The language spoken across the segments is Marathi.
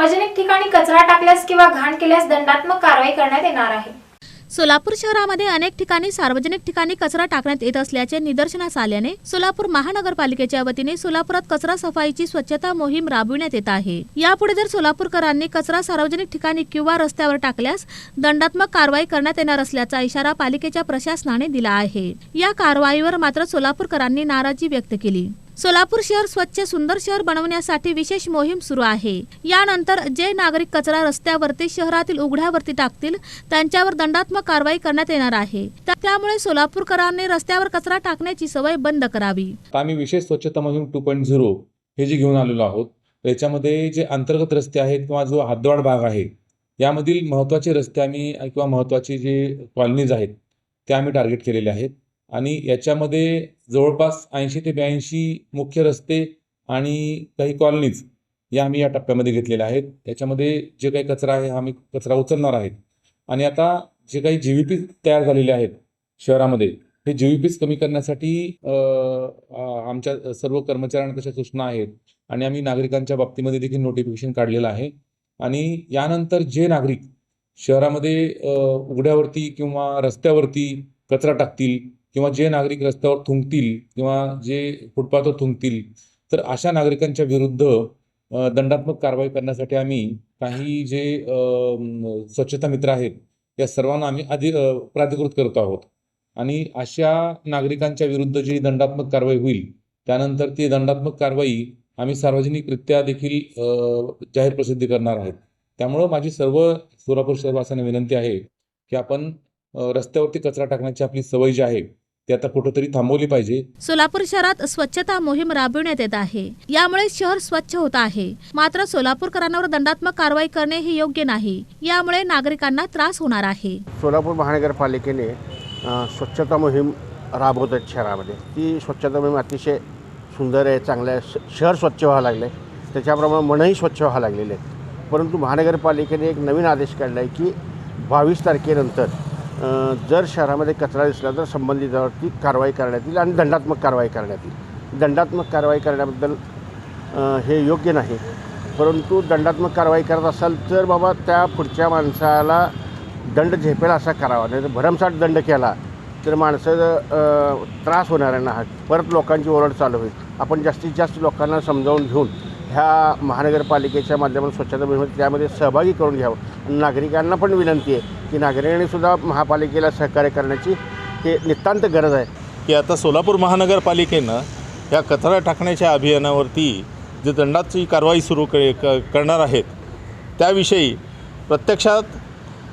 सार्वजनिक ठिकाणी कचरा टाकल्यास किंवा घाण केल्यास दंडात्मक कारवाई करण्यात येणार आहे. सोलापूर शहरामध्ये अनेक ठिकाणी सार्वजनिक ठिकाणी कचरा टाकण्यात येत असल्याचे निदर्शनास आल्याने सोलापूर महानगरपालिकेच्या वतीने सोलापुरात कचरा सफाईची स्वच्छता मोहीम राबविण्यात येत आहे. यापुढे जर सोलापूरकरांनी कचरा सार्वजनिक ठिकाणी किंवा रस्त्यावर टाकल्यास दंडात्मक कारवाई करण्यात येणार असल्याचा इशारा पालिकेच्या प्रशासनाने दिला आहे. या कारवाईवर मात्र सोलापूरकरांनी नाराजी व्यक्त केली. सोलापूर शहर स्वच्छ सुंदर शहर बनवण्यासाठी विशेष मोहीम सुरू आहे. यानंतर जे नागरिक कचरा रस्त्यावरती शहरातील उघड्यावरती टाकतील त्यांच्यावर दंडात्मक कारवाई करण्यात येणार आहे. त्यामुळे सोलापूरकरांनी रस्त्यावर कचरा टाकण्याची सवय बंद करावी. आम्ही विशेष स्वच्छता मोहीम टू पॉईंट झिरो हे जे घेऊन आलेलो आहोत याच्यामध्ये जे अंतर्गत रस्ते आहेत किंवा जो हद्दवाढ भाग आहे यामधील महत्त्वाचे रस्ते आम्ही किंवा महत्त्वाचे जे कॉलनीज आहेत त्या आम्ही टार्गेट केलेले आहेत. आणि याच्यामध्ये जवळपास ऐंशी ते ब्याऐंशी मुख्य रस्ते आणि काही कॉलनीज या आम्ही या टप्प्यामध्ये घेतलेल्या आहेत. याच्यामध्ये जे काही कचरा आहे हा आम्ही कचरा उचलणार आहेत. आणि आता जे काही जी व्ही पी तयार झालेले आहेत शहरामध्ये हे जी व्ही पीज कमी करण्यासाठी आमच्या सर्व कर्मचाऱ्यांना तशा सूचना आहेत. आणि आम्ही नागरिकांच्या बाबतीमध्ये देखील नोटिफिकेशन काढलेलं आहे. आणि यानंतर जे नागरिक शहरामध्ये उघड्यावरती किंवा रस्त्यावरती कचरा टाकतील किंवा जे नागरिक रस्त्यावर थुंकतील किंवा जे फुटपाथवर थुंकतील तर अशा नागरिकांच्या विरुद्ध दंडात्मक कारवाई करण्यासाठी आम्ही काही जे स्वच्छता मित्र आहेत या सर्वांना आम्ही आधी प्राधिकृत करत आहोत. आणि अशा नागरिकांच्या विरुद्ध जी दंडात्मक कारवाई होईल त्यानंतर ती दंडात्मक कारवाई आम्ही सार्वजनिकरित्या देखील जाहीर प्रसिद्धी करणार आहेत. त्यामुळं माझी सर्व सोलापूर शहरवासियांना विनंती आहे की आपण रस्त्यावरती कचरा टाकण्याची आपली सवय जी आहे ती आता कुठंतरी थांबवली पाहिजे. सोलापूर शहरात स्वच्छता मोहीम राबविण्यात येत आहे. यामुळे शहर स्वच्छ होत आहे. मात्र सोलापूरकरांवर दंडात्मक कारवाई करणे हे योग्य नाही. यामुळे नागरिकांना त्रास होणार आहे. सोलापूर महानगरपालिकेने स्वच्छता मोहीम राबवत आहेत शहरामध्ये. ती स्वच्छता मोहीम अतिशय सुंदर आहे चांगलं आहे. श- शहर स्वच्छ व्हावं लागलं आहे त्याच्याप्रमाणे मनही स्वच्छ व्हावं लागलेले आहे. परंतु महानगरपालिकेने एक नवीन आदेश काढला आहे की बावीस तारखेनंतर जर शहरामध्ये कचरा दिसला तर संबंधितावरती कारवाई करण्यात येईल आणि दंडात्मक कारवाई करण्यात येईल. दंडात्मक कारवाई करण्याबद्दल हे योग्य नाही. परंतु दंडात्मक कारवाई करत असाल तर बाबा त्या पुढच्या माणसाला दंड झेपेल असा करावा. नाही तर भरमसाठ दंड केला तर माणसं त्रास होणार आहे परत लोकांची ओरड चालू होईल. आपण जास्तीत जास्त लोकांना समजावून घेऊन ह्या महानगरपालिकेच्या माध्यमातून स्वच्छता मोहिमेत त्यामध्ये सहभागी करून घ्यावं. नागरिकांना पण विनंती आहे की नागरिकांनीसुद्धा महापालिकेला सहकार्य करण्याची हे नितांत गरज आहे. की आता सोलापूर महानगरपालिकेनं या कचरा टाकण्याच्या अभियानावरती जे दंडाची कारवाई सुरू क क- करणार आहेत त्याविषयी प्रत्यक्षात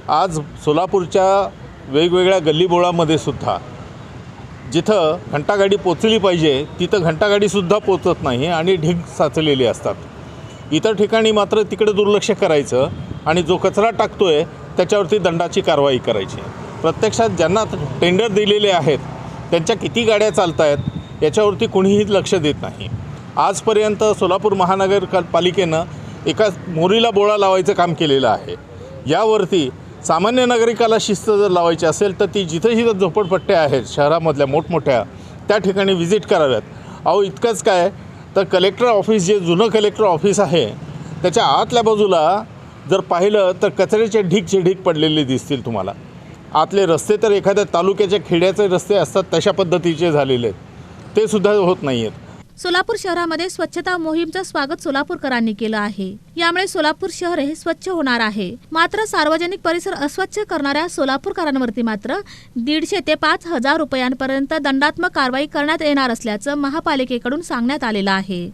आज सोलापूरच्या वेगवेगळ्या गल्लीबोळामध्ये सुद्धा जिथं घंटागाडी पोचली पाहिजे तिथं घंटागाडीसुद्धा पोचत नाही आणि ढिग साचलेली असतात. इतर ठिकाणी मात्र तिकडे दुर्लक्ष करायचं आणि जो कचरा टाकतो आहे त्याच्यावरती दंडाची कारवाई करायची. प्रत्यक्षात ज्यांना टेंडर दिलेले आहेत त्यांच्या किती गाड्या चालत आहेत याच्यावरती कुणीही लक्ष देत नाही. आजपर्यंत सोलापूर महानगर पालिकेनं एका मोरीला बोळा लावायचं काम केलेलं आहे. यावरती सामान्य नागरिकाला शिस्त जर लावायची असेल तर ती जिथं जिथं झोपडपट्ट्या आहेत शहरामधल्या मोठमोठ्या त्या ठिकाणी व्हिजिट कराव्यात. अहो इतकंच काय तर कलेक्टर ऑफिस जे जुनं कलेक्टर ऑफिस आहे त्याच्या आतल्या बाजूला जर पाहिलं तर कचऱ्याचे ढीगचे ढीग पडलेले दिसतील तुम्हाला. आतले रस्ते तर एखाद्या तालुक्याच्या खेड्याचे रस्ते असतात तशा पद्धतीचे झालेले आहेत. ते सुद्धा होत नाही आहेत सोलापूर शहरामध्ये स्वच्छता मोहीमचं स्वागत सोलापूरकरांनी केलं आहे. यामुळे सोलापूर शहर हे स्वच्छ होणार आहे. मात्र सार्वजनिक परिसर अस्वच्छ करणाऱ्या सोलापूरकरांवरती मात्र दीडशे ते पाच हजार रुपयांपर्यंत दंडात्मक कारवाई करण्यात येणार असल्याचं महापालिकेकडून सांगण्यात आलेलं आहे.